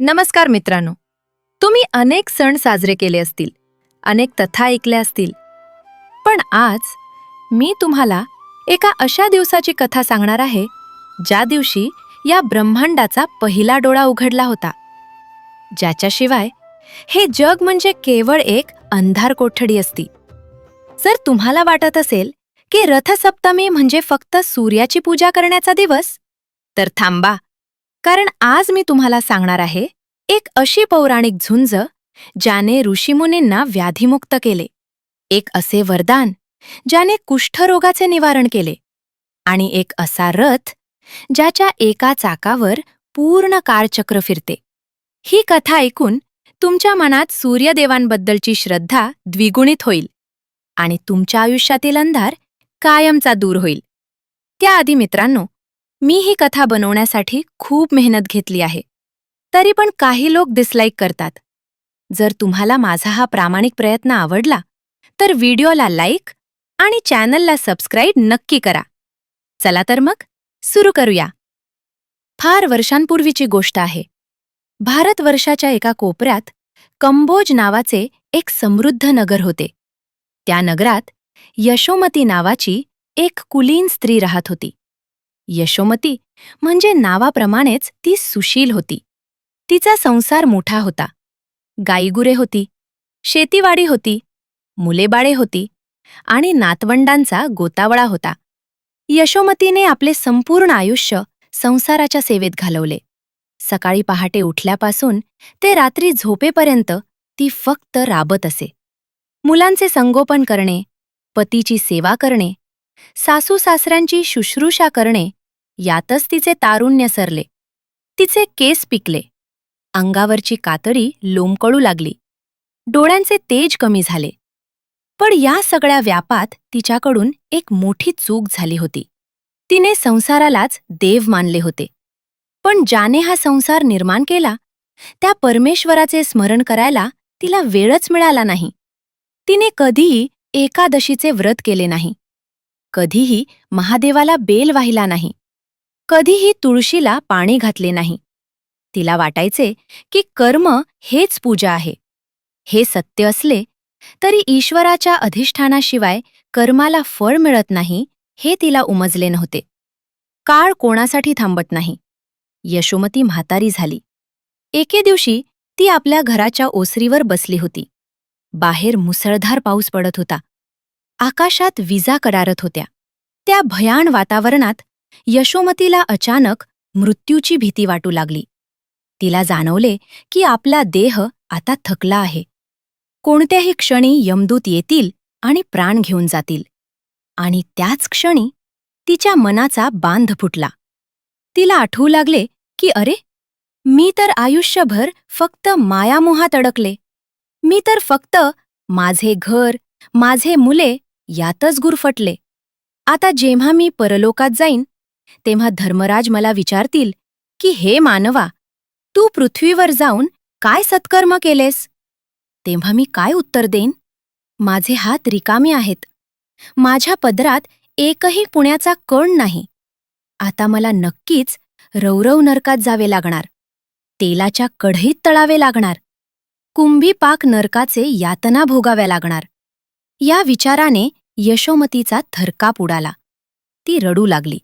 नमस्कार मित्रांनो. तुम्ही अनेक सण साजरे केले असतील अनेक कथा ऐकल्या असतील. पण आज मी तुम्हाला एका अशा दिवसाची कथा सांगणार आहे ज्या दिवशी या ब्रह्मांडाचा पहिला डोळा उघडला होता. ज्याच्याशिवाय हे जग म्हणजे केवळ एक अंधार कोठडी असती. जर तुम्हाला वाटत असेल की रथसप्तमी म्हणजे फक्त सूर्याची पूजा करण्याचा दिवस तर थांबा. कारण आज मी तुम्हाला सांगणार आहे एक अशी पौराणिक झुंज ज्याने ऋषीमुनींना व्याधीमुक्त केले. एक असे वरदान ज्याने कुष्ठरोगाचे निवारण केले. आणि एक असा रथ ज्याच्या एका चाकावर पूर्ण काळचक्र फिरते. ही कथा ऐकून तुमच्या मनात सूर्यदेवांबद्दलची श्रद्धा द्विगुणित होईल आणि तुमच्या आयुष्यातील अंधार कायमचा दूर होईल. त्याआधी मित्रांनो मी ही कथा बनवण्यासाठी खूप मेहनत घेतली आहे. तरी पण काही लोक डिसलाईक करतात. जर तुम्हाला माझा हा प्रामाणिक प्रयत्न आवडला तर व्हिडिओला लाईक आणि चॅनलला सबस्क्राईब नक्की करा. चला तर मग सुरू करूया. फार वर्षांपूर्वीची गोष्ट आहे. भारतवर्षाच्या एका कोपऱ्यात कंबोज नावाचे एक समृद्ध नगर होते. त्या नगरात यशोमती नावाची एक कुलीन स्त्री राहत होती. यशोमती म्हणजे नावाप्रमाणेच ती सुशील होती. तिचा संसार मोठा होता. गाईगुरे होती शेतीवाडी होती मुलेबाळे होती आणि नातवंडांचा गोतावळा होता. यशोमतीने आपले संपूर्ण आयुष्य संसाराच्या सेवेत घालवले. सकाळी पहाटे उठल्यापासून ते रात्री झोपेपर्यंत ती फक्त राबत असे. मुलांचे संगोपन करणे पतीची सेवा करणे सासू सासऱ्यांची शुश्रूषा करणे यातच तिचे तारुण्य सरले. तिचे केस पिकले. अंगावरची कातडी लोंबकळू लागली. डोळ्यांचे तेज कमी झाले. पण या सगळ्या व्यापात तिच्याकडून एक मोठी चूक झाली होती. तिने संसारालाच देव मानले होते. पण ज्याने हा संसार निर्माण केला त्या परमेश्वराचे स्मरण करायला तिला वेळच मिळाला नाही. तिने कधीही एकादशीचे व्रत केले नाही. कधीही महादेवाला बेल वाहिला नाही. कधीही तुळशीला पाणी घातले नाही. तिला वाटायचे की कर्म हेच पूजा आहे. हे सत्य असले तरी ईश्वराच्या अधिष्ठानाशिवाय कर्माला फळ मिळत नाही हे तिला उमजले नव्हते. काळ कोणासाठी थांबत नाही. यशोमती म्हातारी झाली. एके दिवशी ती आपल्या घराच्या ओसरीवर बसली होती. बाहेर मुसळधार पाऊस पडत होता. आकाशात विजा कडारत होत्या. त्या भयाण वातावरणात यशोमतीला अचानक मृत्यूची भीती वाटू लागली. तिला जाणवले की आपला देह आता थकला आहे. कोणत्याही क्षणी यमदूत येतील आणि प्राण घेऊन जातील. आणि त्याच क्षणी तिच्या मनाचा बांध फुटला. तिला आठवू लागले की अरे मी तर आयुष्यभर फक्त मायामोहात अडकले. मी तर फक्त माझे घर माझे मुले यातच गुरफटले. आता जेव्हा मी परलोकात जाईन तेव्हा धर्मराज मला विचारतील की हे मानवा तू पृथ्वीवर जाऊन काय सत्कर्म केलेस? तेव्हा मी काय उत्तर देईन? माझे हात रिकामे आहेत. माझ्या पदरात एकही पुण्याचा कण नाही. आता मला नक्कीच रौरव नरकात जावे लागणार. तेलाच्या कढईत तळावे लागणार. कुंभी पाक नरकाचे यातना भोगाव्या लागणार. या विचाराने यशोमतीचा थरकाप उडाला. ती रडू लागली.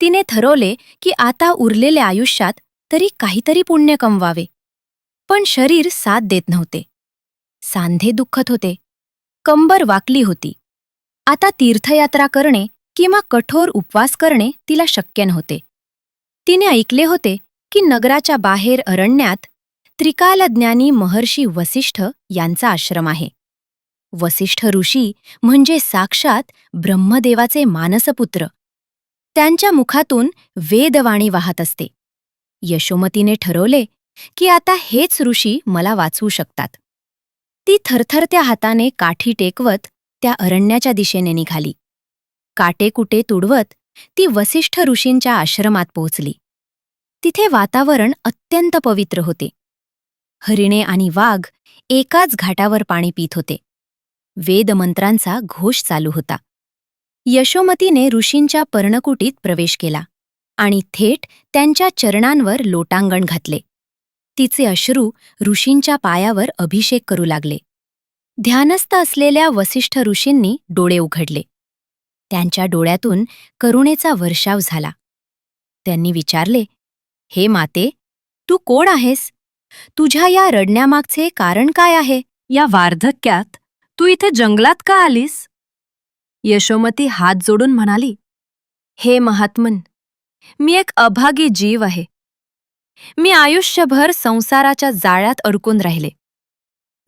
तिने ठरवले की आता उरलेल्या आयुष्यात तरी काहीतरी पुण्य कमवावे. पण शरीर साथ देत नव्हते. सांधे दुःखत होते. कंबर वाकली होती. आता तीर्थयात्रा करणे किंवा कठोर उपवास करणे तिला शक्य नव्हते. तिने ऐकले होते की नगराच्या बाहेर अरण्यात त्रिकालज्ञानी महर्षी वसिष्ठ यांचा आश्रम आहे. वसिष्ठ ऋषी म्हणजे साक्षात ब्रह्मदेवाचे मानसपुत्र. त्यांच्या मुखातून वेदवाणी वाहत असते. यशोमतीने ठरवले की आता हेच ऋषी मला वाचवू शकतात. ती थरथरत्या हाताने काठी टेकवत त्या अरण्याच्या दिशेने निघाली. काटेकुटे तुडवत ती वसिष्ठ ऋषींच्या आश्रमात पोहोचली. तिथे वातावरण अत्यंत पवित्र होते. हरिणे आणि वाघ एकाच घाटावर पाणी पीत होते. वेदमंत्रांचा घोष चालू होता. यशोमतीने ऋषींच्या पर्णकुटीत प्रवेश केला आणि थेट त्यांच्या चरणांवर लोटांगण घातले. तिचे अश्रू ऋषींच्या पायावर अभिषेक करू लागले. ध्यानस्थ असलेल्या वसिष्ठ ऋषींनी डोळे उघडले. त्यांच्या डोळ्यातून करुणेचा वर्षाव झाला. त्यांनी विचारले हे माते तू कोण आहेस? तुझ्या या रडण्यामागचे कारण काय आहे? या वार्धक्यात तू इथे जंगलात का आलीस? यशोमती हात जोडून म्हणाली हे महात्मन मी एक अभागी जीव आहे. मी आयुष्यभर संसाराच्या जाळ्यात अडकून राहिले.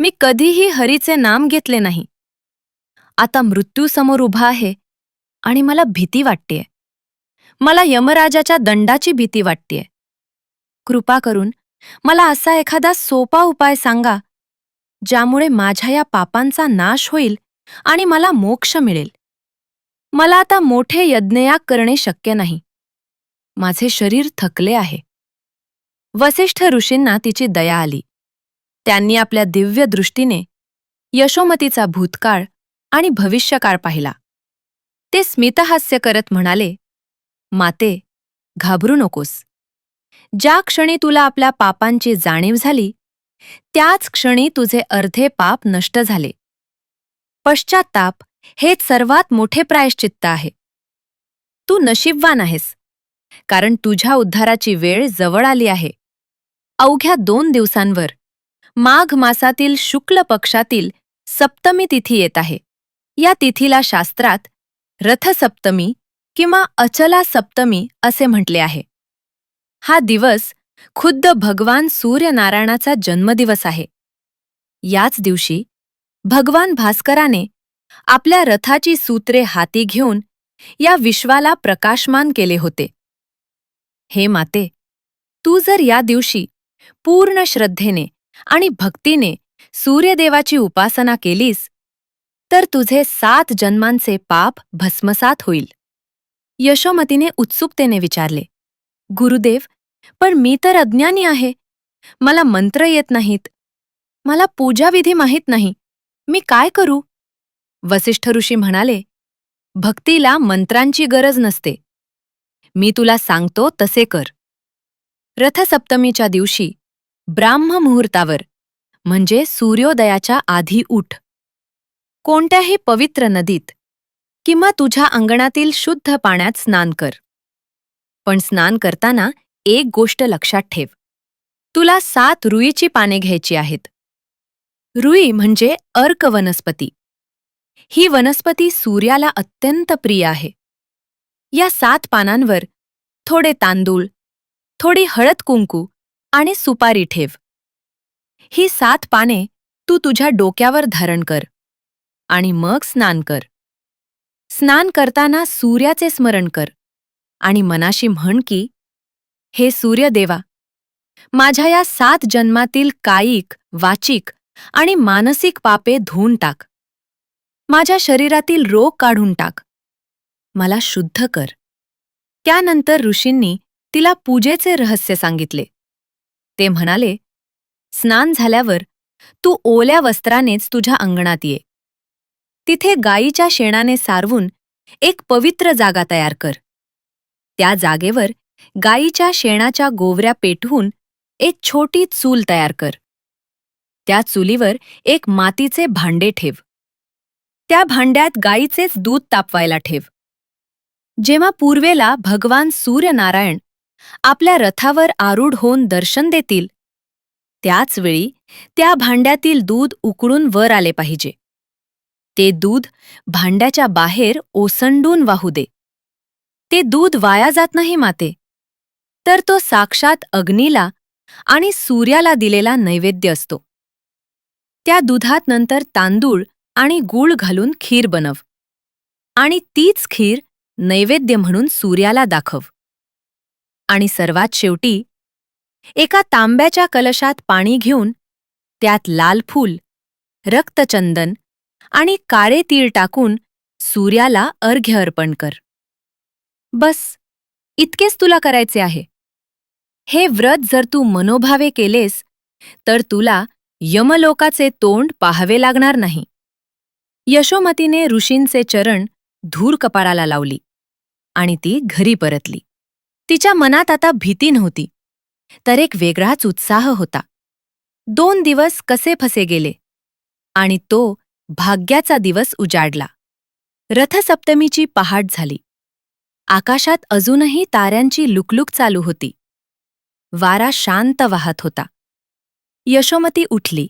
मी कधीही हरीचे नाम घेतले नाही. आता मृत्यूसमोर उभा आहे आणि मला भीती वाटतेय. मला यमराजाच्या दंडाची भीती वाटतेय. कृपा करून मला असा एखादा सोपा उपाय सांगा ज्यामुळे माझ्या या पापांचा नाश होईल आणि मला मोक्ष मिळेल. मला आता मोठे यज्ञयाग करणे शक्य नाही. माझे शरीर थकले आहे. वसिष्ठ ऋषींना तिची दया आली. त्यांनी आपल्या दिव्य दृष्टीने यशोमतीचा भूतकाळ आणि भविष्यकाळ पाहिला. ते स्मितहास्य करत म्हणाले माते घाबरू नकोस. ज्या क्षणी तुला आपल्या पापांची जाणीव झाली त्याच क्षणी तुझे अर्धे पाप नष्ट झाले. पश्चाताप हे सर्वात मोठे प्रायश्चित्त आहे. तू नशीबवान आहेस कारण तुझ्या उद्धाराची वेळ जवळ आली आहे. अवघ्या दोन दिवसांवर माघ मासातील शुक्ल पक्षातील सप्तमी तिथी येत आहे. या तिथीला शास्त्रात रथसप्तमी किंवा अचला सप्तमी असे म्हटले आहे. हा दिवस खुद्द भगवान सूर्यनारायणाचा जन्मदिवस आहे. याच दिवशी भगवान भास्कराने आपल्या रथाची सूत्रे हाती घेऊन या विश्वाला प्रकाशमान केले होते. हे माते तू जर या दिवशी पूर्ण श्रद्धेने आणि भक्तीने सूर्यदेवाची उपासना केलीस तर तुझे सात जन्मांचे पाप भस्मसात होईल. यशोमतीने उत्सुकतेने विचारले गुरुदेव पण मी तर अज्ञानी आहे. मला मंत्र येत नाहीत. मला पूजाविधी माहीत नाही. मी काय करू? वसिष्ठ ऋषी म्हणाले भक्तीला मंत्रांची गरज नसते. मी तुला सांगतो तसे कर. रथसप्तमीच्या दिवशी ब्राह्म मुहूर्तावर म्हणजे सूर्योदयाच्या आधी उठ. कोणत्याही पवित्र नदीत किंवा तुझ्या अंगणातील शुद्ध पाण्यात स्नान कर. पण स्नान करताना एक गोष्ट लक्षात ठेव. तुला सात रुईची पाने घ्यायची आहेत. रुई म्हणजे अर्क वनस्पती. ही वनस्पती सूर्याला अत्यंत प्रिय आहे. या सात पानांवर थोडे तांदूळ थोडी हळद कुंकू आणि सुपारी ठेव. ही सात पाने तू तुझ्या डोक्यावर धारण कर आणि मग स्नान कर. स्नान करताना सूर्याचे स्मरण कर आणि मनाशी म्हण की हे सूर्यदेवा माझ्या या सात जन्मातील कायिक वाचिक आणि मानसिक पापे धुवून टाक. माझ्या शरीरातील रोग काढून टाक. मला शुद्ध कर. त्यानंतर ऋषींनी तिला पूजेचे रहस्य सांगितले. ते म्हणाले स्नान झाल्यावर तू ओल्या वस्त्रानेच तुझ्या अंगणात ये. तिथे गायीच्या शेणाने सारवून एक पवित्र जागा तयार कर. त्या जागेवर गायीच्या शेणाच्या गोवऱ्या पेटवून एक छोटी चूल तयार कर. त्या चुलीवर एक मातीचे भांडे ठेव. त्या भांड्यात गायीचेच दूध तापवायला ठेव. जेव्हा पूर्वेला भगवान सूर्यनारायण आपल्या रथावर आरूढ होऊन दर्शन देतील त्याच वेळी त्या भांड्यातील दूध उकळून वर आले पाहिजे. ते दूध भांड्याच्या बाहेर ओसंडून वाहू दे. ते दूध वाया जात नाही माते. तर तो साक्षात अग्नीला आणि सूर्याला दिलेला नैवेद्य असतो. त्या दुधात नंतर तांदूळ आणि गूळ घालून खीर बनव. आणि तीच खीर नैवेद्य म्हणून सूर्याला दाखव. आणि सर्वात शेवटी एका तांब्याच्या कलशात पाणी घेऊन त्यात लाल फूल रक्तचंदन आणि काळे तीळ टाकून सूर्याला अर्घ्य अर्पण कर. बस इतकेच तुला करायचे आहे. हे व्रत जर तू मनोभावे केलेस तर तुला यमलोकाचे तोंड पाहावे लागणार नाही. यशोमतीने ऋषींचे चरण धूर कपाळाला लावली आणि ती घरी परतली. तिच्या मनात आता भीती नव्हती तर एक वेगळाच उत्साह होता. दोन दिवस कसे फसे गेले आणि तो भाग्याचा दिवस उजाडला. रथसप्तमीची पहाट झाली. आकाशात अजूनही ताऱ्यांची लुकलुक चालू होती. वारा शांत वाहत होता. यशोमती उठली.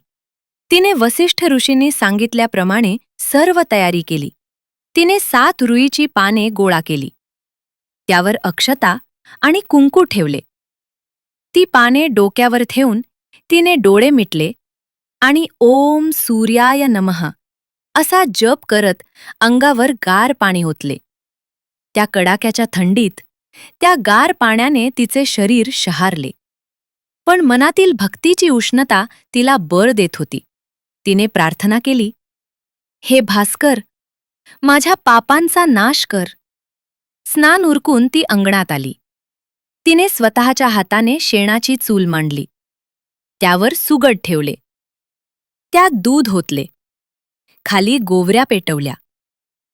तिने वसिष्ठ ऋषींनी सांगितल्याप्रमाणे सर्व तयारी केली. तिने सात रुईची पाने गोळा केली. त्यावर अक्षता आणि कुंकू ठेवले. ती पाने डोक्यावर ठेवून तिने डोळे मिटले आणि ओम सूर्याय नमः असा जप करत अंगावर गार पाणी ओतले. त्या कडाक्याच्या थंडीत त्या गार पाण्याने तिचे शरीर शहारले. पण मनातील भक्तीची उष्णता तिला बळ देत होती. तिने प्रार्थना केली हे भास्कर माझ्या पापांचा नाश कर. स्नान उरकून ती अंगणात आली. तिने स्वतःच्या हाताने शेणाची चूल मांडली. त्यावर सुगड ठेवले. त्यात दूध होतले खाली गोवऱ्या पेटवल्या.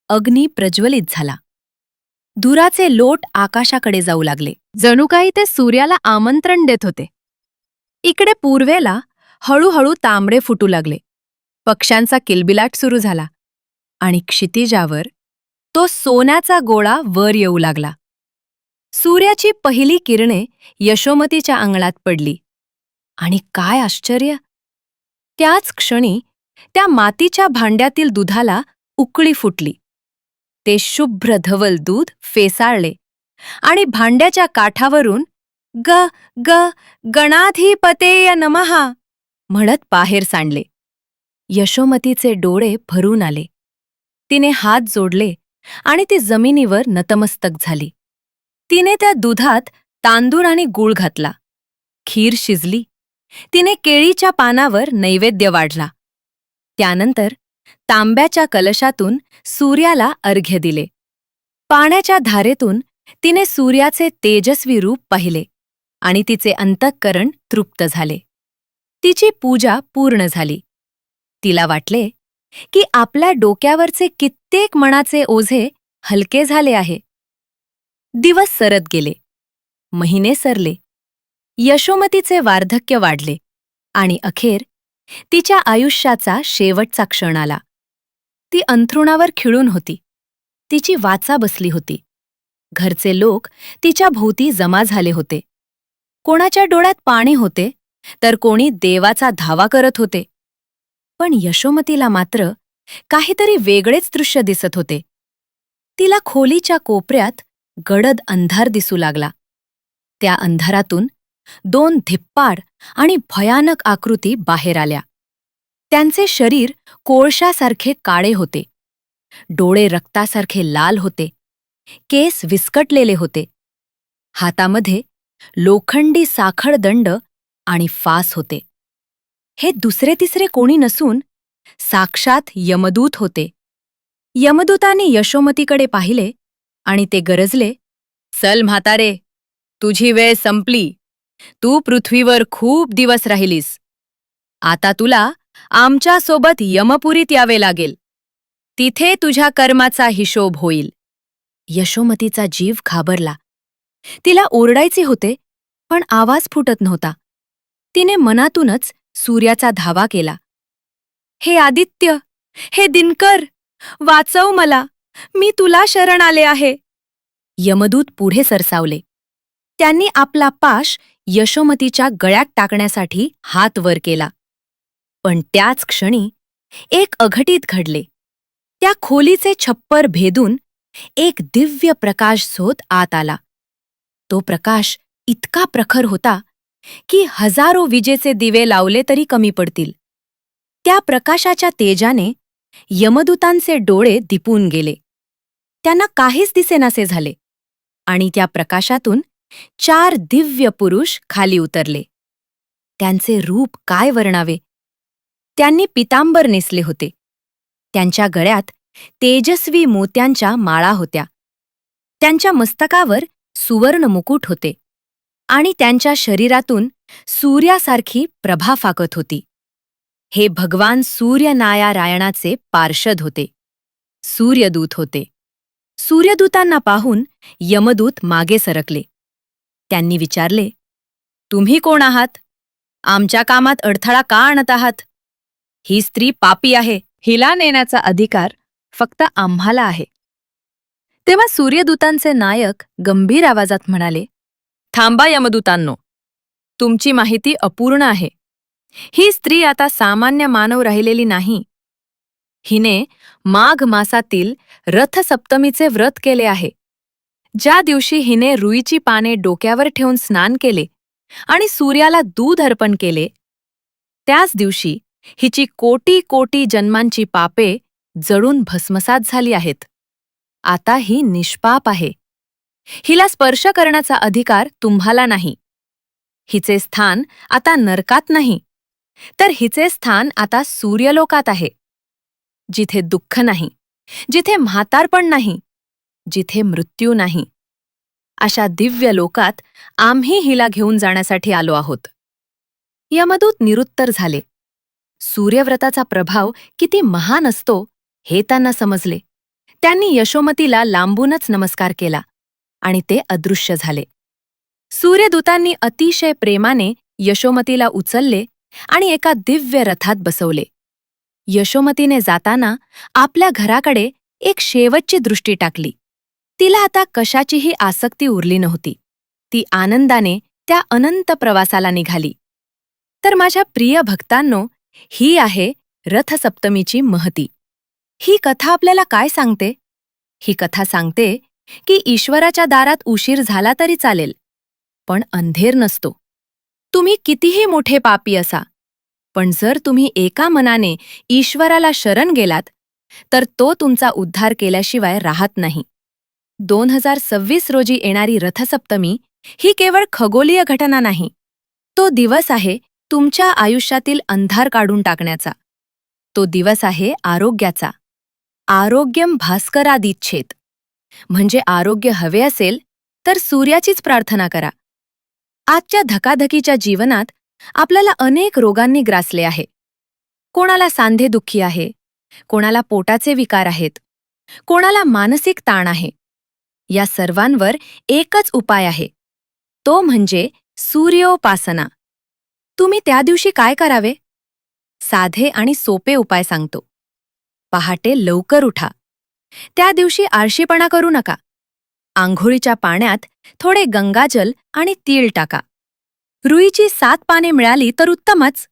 अग्नी प्रज्वलित झाला. धुराचे लोट आकाशाकडे जाऊ लागले. जणू काही ते सूर्याला आमंत्रण देत होते. इकडे पूर्वेला हळूहळू तांबडे फुटू लागले. पक्ष्यांचा किलबिलाट सुरू झाला आणि क्षितिजावर तो सोन्याचा गोळा वर येऊ लागला. सूर्याची पहिली किरणे यशोमतीच्या अंगणात पडली. आणि काय आश्चर्य! त्याच क्षणी त्या मातीच्या भांड्यातील दुधाला उकळी फुटली. ते शुभ्र धवल दूध फेसाळले आणि भांड्याच्या काठावरून ग ग गणाधिपतेय नमहा म्हणत बाहेर सांडले. यशोमतीचे डोळे भरून आले. तिने हात जोडले आणि ती जमिनीवर नतमस्तक झाली. तिने त्या दुधात तांदूळ आणि गूळ घातला. खीर शिजली. तिने केळीच्या पानावर नैवेद्य वाढला. त्यानंतर तांब्याच्या कलशातून सूर्याला अर्घ्य दिले. पाण्याच्या धारेतून तिने सूर्याचे तेजस्वी रूप पाहिले आणि तिचे अंतःकरण तृप्त झाले. तिची पूजा पूर्ण झाली. तिला वाटले की आपल्या डोक्यावरचे कित्येक मनाचे ओझे हलके झाले आहे. दिवस सरत गेले. महिने सरले. यशोमतीचे वार्धक्य वाढले आणि अखेर तिच्या आयुष्याचा शेवटचा क्षण आला. ती अंथरुणावर खिळून होती. तिची वाचा बसली होती. घरचे लोक तिच्या भोवती जमा झाले होते. कोणाच्या डोळ्यात पाणी होते तर कोणी देवाचा धावा करत होते. पण यशोमतीला मात्र काहीतरी वेगळेच दृश्य दिसत होते. तिला खोलीच्या कोपऱ्यात गडद अंधार दिसू लागला. त्या अंधारातून दोन धिप्पाड आणि भयानक आकृती बाहेर आल्या. त्यांचे शरीर कोळशासारखे काळे होते. डोळे रक्तासारखे लाल होते. केस विस्कटलेले होते. हातामध्ये लोखंडी साखळ दंड आणि फास होते. हे दुसरे तिसरे कोणी नसून साक्षात यमदूत होते. यमदूताने यशोमतीकडे पाहिले आणि ते गरजले चल म्हातारे तुझी वेळ संपली. तू पृथ्वीवर खूप दिवस राहिलीस. आता तुला आमच्यासोबत यमपुरीत यावे लागेल. तिथे तुझ्या कर्माचा हिशोब होईल. यशोमतीचा जीव घाबरला. तिला ओरडायचे होते पण आवाज फुटत नव्हता. तिने मनातूनच सूर्याचा धावा केला. हे आदित्य हे दिनकर वाचव मला मी तुला शरण आले आहे. यमदूत पुढे सरसावले. त्यांनी आपला पाश यशोमतीच्या गळ्यात टाकण्यासाठी हात वर केला. पण त्याच क्षणी एक अघटित घडले. त्या खोलीचे छप्पर भेदून एक दिव्य प्रकाश झोत आत आला. तो प्रकाश इतका प्रखर होता की हजारो विजेचे दिवे लावले तरी कमी पडतील. त्या प्रकाशाच्या तेजाने यमदूतांचे डोळे दिपून गेले. त्यांना काहीच दिसेनासे झाले आणि त्या प्रकाशातून चार दिव्य पुरुष खाली उतरले. त्यांचे रूप काय वर्णावे? त्यांनी पितांबर नेसले होते. त्यांच्या गळ्यात तेजस्वी मोत्यांच्या माळा होत्या. त्यांच्या मस्तकावर सुवर्ण मुकुट होते आणि त्यांच्या शरीरातून सूर्यासारखी प्रभा फाकत होती. हे भगवान सूर्यनायारायणाचे पार्षद होते. सूर्यदूत होते. सूर्यदूतांना पाहून यमदूत मागे सरकले. त्यांनी विचारले तुम्ही कोण आहात? आमच्या कामात अडथळा का आणत आहात? ही स्त्री पापी आहे. हिला नेण्याचा अधिकार फक्त आम्हाला आहे. तेव्हा सूर्यदूतांचे नायक गंभीर आवाजात म्हणाले थांबा यमदूतांनो तुमची माहिती अपूर्ण आहे. ही स्त्री आता सामान्य मानव राहिलेली नाही. हिने माघ मासातील रथसप्तमीचे व्रत केले आहे. ज्या दिवशी हिने रुईची पाने डोक्यावर ठेवून स्नान केले आणि सूर्याला दूध अर्पण केले त्याच दिवशी हिची कोटी कोटी जन्मांची पापे जळून भस्मसात झाली आहेत. आता ही निष्पाप आहे. हिला स्पर्श करण्याचा अधिकार तुम्हाला नाही. हिचे स्थान आता नरकात नाही. तर हिचे स्थान आता सूर्यलोकात आहे. जिथे दुःख नाही जिथे म्हातारपण नाही जिथे मृत्यू नाही. अशा दिव्य लोकात आम्ही हिला घेऊन जाण्यासाठी आलो आहोत. यमदूत निरुत्तर झाले. सूर्यव्रताचा प्रभाव किती महान असतो हे त्यांना समजले. त्यांनी यशोमतीला लांबूनच नमस्कार केला आणि ते अदृश्य झाले. सूर्यदूतांनी अतिशय प्रेमाने यशोमतीला उचलले आणि एका दिव्य रथात बसवले. यशोमतीने जाताना आपल्या घराकडे एक शेवटची दृष्टी टाकली. तिला आता कशाचीही आसक्ती उरली नव्हती. ती आनंदाने त्या अनंत प्रवासाला निघाली. तर माझ्या प्रिय भक्तांनो ही आहे रथसप्तमीची महती. ही कथा आपल्याला काय सांगते? ही कथा सांगते की ईश्वराच्या दारात उशीर झाला तरी चालेल पण अंधेर नसतो. तुम्ही कितीही मोठे पापी असा पण जर तुम्ही एका मनाने ईश्वराला शरण गेलात तर तो तुमचा उद्धार केल्याशिवाय राहत नाही. दोन हजार सव्वीस रोजी येणारी रथसप्तमी ही केवळ खगोलीय घटना नाही तो दिवस आहे तुमच्या आयुष्यातील अंधार काढून टाकण्याचा. तो दिवस आहे आरोग्याचा. आरोग्यम भास्करादिच्छेत म्हणजे आरोग्य हवे असेल तर सूर्याचीच प्रार्थना करा. आजच्या धकाधकीच्या जीवनात आपल्याला अनेक रोगांनी ग्रासले आहे. कोणाला सांधेदुखी आहे कोणाला पोटाचे विकार आहेत कोणाला मानसिक ताण आहे या सर्वांवर एकच उपाय आहे. तो म्हणजे सूर्योपासना. तुम्ही त्या दिवशी काय करावे? साधे आणि सोपे उपाय सांगतो. पहाटे लवकर उठा. त्या दिवशी आळशीपणा करू नका. आंघोळीच्या पाण्यात थोडे गंगाजल आणि तीळ टाका. रुईची सात पाने मिळाली तर उत्तमच.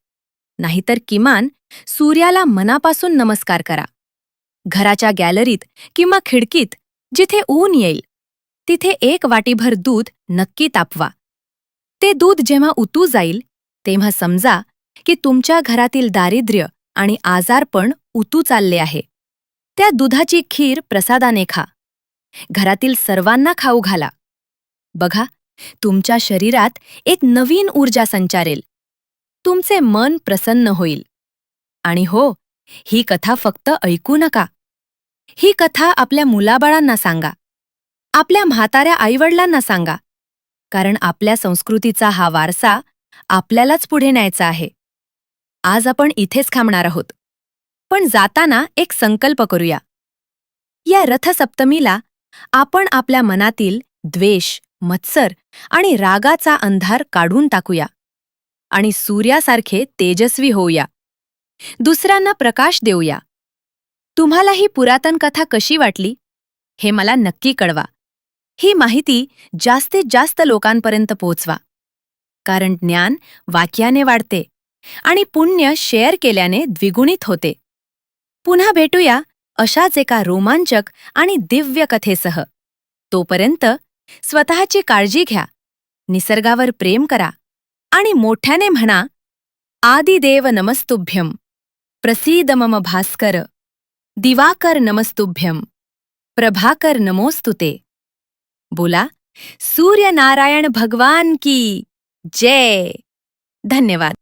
नाहीतर किमान सूर्याला मनापासून नमस्कार करा. घराच्या गॅलरीत किंवा खिडकीत जिथे ऊन येईल तिथे एक वाटीभर दूध नक्की तापवा. ते दूध जेव्हा उतू जाईल तेव्हा समजा की तुमच्या घरातील दारिद्र्य आणि आजारपण उतू चालले आहे. त्या दुधाची खीर प्रसादाने खा. घरातील सर्वांना खाऊ घाला. बघा तुमच्या शरीरात एक नवीन ऊर्जा संचारेल. तुमचे मन प्रसन्न होईल. आणि हो ही कथा फक्त ऐकू नका. ही कथा आपल्या मुलाबाळांना सांगा. आपल्या म्हाताऱ्या आईवडिलांना सांगा. कारण आपल्या संस्कृतीचा हा वारसा आपल्यालाच पुढे न्यायचा आहे. आज आपण इथेच थांबणार आहोत. पण जाताना एक संकल्प करूया. या रथसप्तमीला आपण आपल्या मनातील द्वेष मत्सर आणि रागाचा अंधार काढून टाकूया. आणि सूर्यासारखे तेजस्वी होऊया. दुसऱ्यांना प्रकाश देऊया. तुम्हाला ही पुरातन कथा कशी वाटली? हे मला नक्की कळवा. ही माहिती जास्तीत जास्त लोकांपर्यंत पोहोचवा कारण ज्ञान वाक्याने वाढते आणि पुण्य शेअर केल्याने द्विगुणित होते. पुन्हा भेटूया अशाच एका रोमांचक आणि दिव्य कथेसह. तोपर्यंत स्वतःची काळजी घ्या निसर्गावर प्रेम करा आणि मोठ्याने म्हणा आदिदेव नमस्तुभ्यम प्रसीद मम भास्कर. दिवाकर नमस्तुभ्यम प्रभाकर नमोस्तुते बोला सूर्यनारायण भगवान की जय। धन्यवाद।